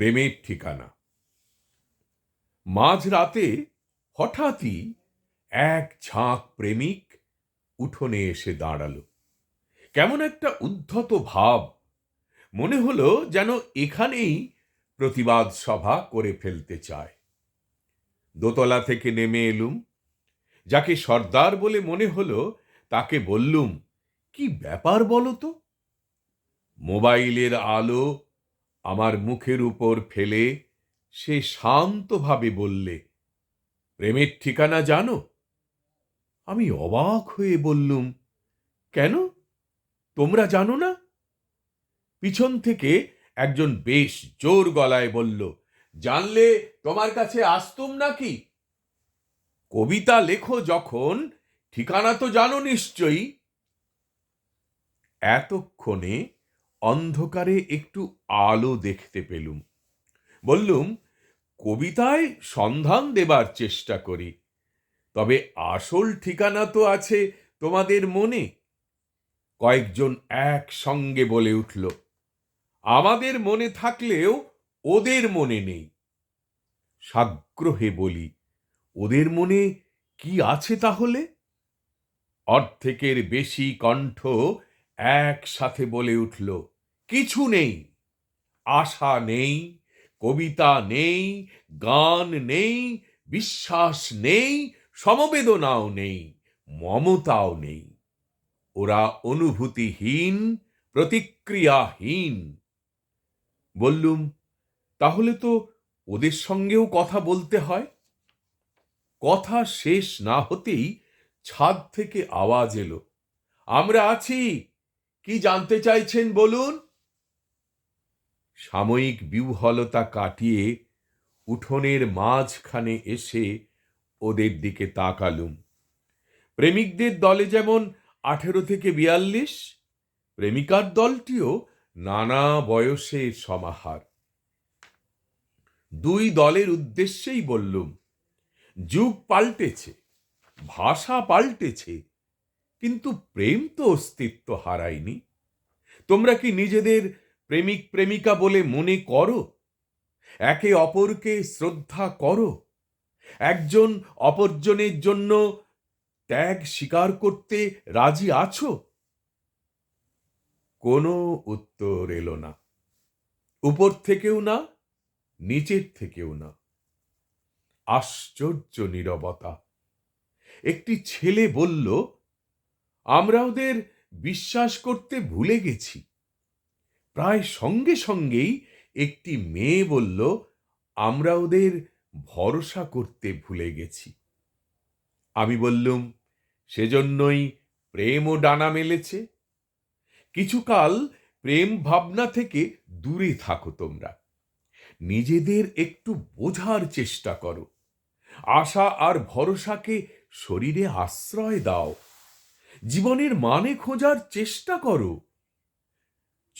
প্রেমের ঠিকানা। মাঝ রাতে হঠাৎই এক ঝাঁক প্রেমিক উঠোনে এসে দাঁড়াল। কেমন একটা উদ্ধত ভাব, মনে হলো যেন এখানেই প্রতিবাদ সভা করে ফেলতে চায়। দোতলা থেকে নেমে এলুম, যাকে সর্দার বলে মনে হলো তাকে বললুম, কি ব্যাপার বলো তো? মোবাইলের আলো আমার মুখের উপর ফেলে সে শান্তভাবে বললে, প্রেমের ঠিকানা জানো? আমি অবাক হয়ে বললুম, কেন? তোমরা জানো না? পিছন থেকে একজন বেশ জোর গলায় বলল, জানলে তোমার কাছে আসতুম নাকি? কবিতা লেখো যখন, ঠিকানা তো জানো নিশ্চয়ই। এতক্ষণে অন্ধকারে একটু আলো দেখতে পেলুম। বললুম, কবিতায় সন্ধান দেবার চেষ্টা করি, তবে আসল ঠিকানা তো আছে তোমাদের মনে। কয়েকজন একসঙ্গে বলে উঠল, আমাদের মনে থাকলেও ওদের মনে নেই। সাগ্রহে বলি, ওদের মনে কি আছে তাহলে? অর্ধেকের বেশি কণ্ঠ একসাথে বলে উঠল কিছু নেই। আশা নেই, কবিতা নেই, গান নেই, বিশ্বাস নেই, সমবেদনাও নেই, মমতাও নেই। ওরা অনুভূতিহীন, প্রতিক্রিয়াহীন। বললুম, তাহলে তো ওদের সঙ্গেও কথা বলতে হয়। কথা শেষ না হতেই ছাদ থেকে আওয়াজ এলো। আমরা আছি, কি জানতে চাইছেন বলুন? সাময়িক বিহ্বলতা কাটিয়ে উঠোনের মাঝখানে এসে ওদের দিকে তাকালুম। প্রেমিকদের দলে যেমন আঠেরো থেকে বিয়াল্লিশ, প্রেমিকার দলটিও নানা বয়সের সমাহার। দুই দলের উদ্দেশ্যেই বললুম, যুগ পাল্টেছে, ভাষা পাল্টেছে, কিন্তু প্রেম তো অস্তিত্ব হারায়নি। তোমরা কি নিজেদের প্রেমিক প্রেমিকা বলে মনে করো? একে অপরকে শ্রদ্ধা করো? একজন অপরজনের জন্য ত্যাগ স্বীকার করতে রাজি আছো? কোনো উত্তর এলো না। উপর থেকেও না, নিচের থেকেও না। আশ্চর্য নীরবতা। একটি ছেলে বলল, আমরা ওদের বিশ্বাস করতে ভুলে গেছি। প্রায় সঙ্গে সঙ্গেই একটি মেয়ে বলল, আমরা ওদের ভরসা করতে ভুলে গেছি। আমি বললুম, সেজন্যই প্রেমও ডানা মেলেছে। কিছুকাল প্রেম ভাবনা থেকে দূরে থাকো তোমরা। নিজেদের একটু বোঝার চেষ্টা করো। আশা আর ভরসাকে শরীরে আশ্রয় দাও। জীবনের মানে খোঁজার চেষ্টা করো।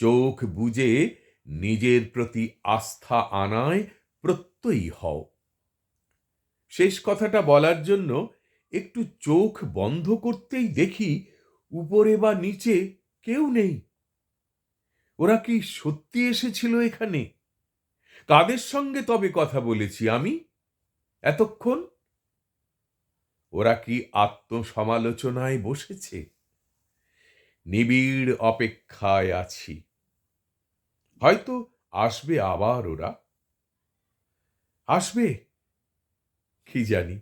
চোখ বুজে নিজের প্রতি আস্থা আনায় প্রত্যয়ী হও। শেষ কথাটা বলার জন্য একটু চোখ বন্ধ করতেই দেখি উপরে বা নিচে কেউ নেই। ওরা কি সত্যি এসেছিল এখানে? কাদের সঙ্গে তবে কথা বলেছি আমি? এতক্ষণ? ওরা কি আত্মসমালোচনায় বসেছে? নিবিড় অপেক্ষায় আছি। হয়তো আসবে আবার ওরা। আসবে? কি জানি।